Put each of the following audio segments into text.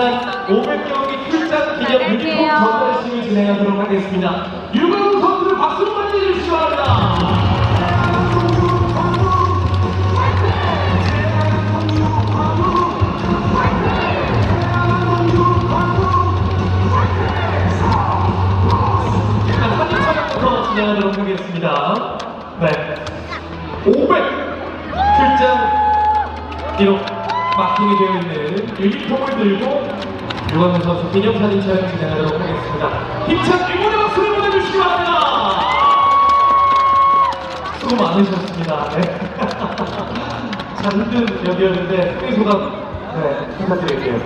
지난 500경기 출장 기념 네, 유니폼 전달식을 진행하도록 하겠습니다. 유명우 선수들 박수로 맞이해주시기 바랍니다. 일단 사진 촬영부터 진행하도록 하겠습니다. 네. 500 출장 기록 막히게 되어 있는 유니폼을 들고 선수 기념사진 촬영 진행하도록 하겠습니다. 힘찬 응원의 박수를 보내주시기 바랍니다. 수고 많으셨습니다. 네. 잘 힘든 역이었는데 소개 소감 네, 부탁드릴게요.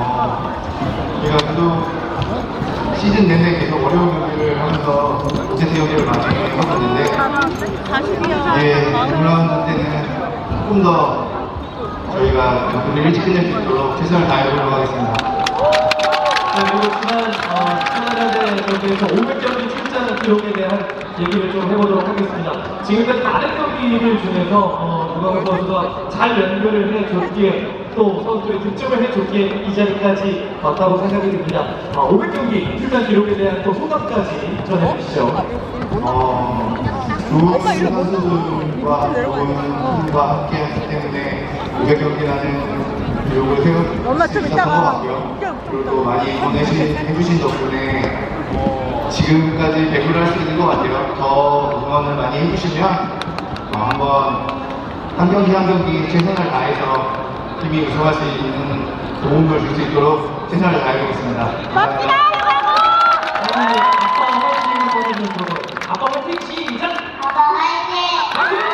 어, 제가 그래도 시즌 내내 계속 어려운 경기를 하면서 못해서 경기를 많이 했었는데 예, 올라온 때는 조금 더 저희가 경기를 일찍 끝낼 수 있도록 최선을 다해보도록 하겠습니다. 지난 어, 하나대 경기에서 500경기 출장 기록에 대한 얘기를 좀 해보도록 하겠습니다. 지금까지 많은 경기를 중에서 어, 유광호 선수가 잘 연결을 해줬기에 또 선수의 득점을 해줬기에 이 자리까지 왔다고 생각이 듭니다. 어, 500경기 출장 기록에 대한 또 소감까지 전해주시죠. 어, 좋은 선수들과 좋은 팀과 함께 했기 때문에 500경기라는 기록을 엄마 수좀 있었던 것 이따가 같고요. 그리고 또 많이 응원해주신 해주신 덕분에 지금까지 배구를 할 수 있는 것 같아요. 더 응원을 많이 해주시면 어, 한번 한 경기 한 경기 최선을 다해서 팀이 우승할 수 있는 도움을 줄 수 있도록 최선을 다해보겠습니다. 감사합니다. 아빠 화이팅 아빠 화이팅 시작! 아빠 화이팅!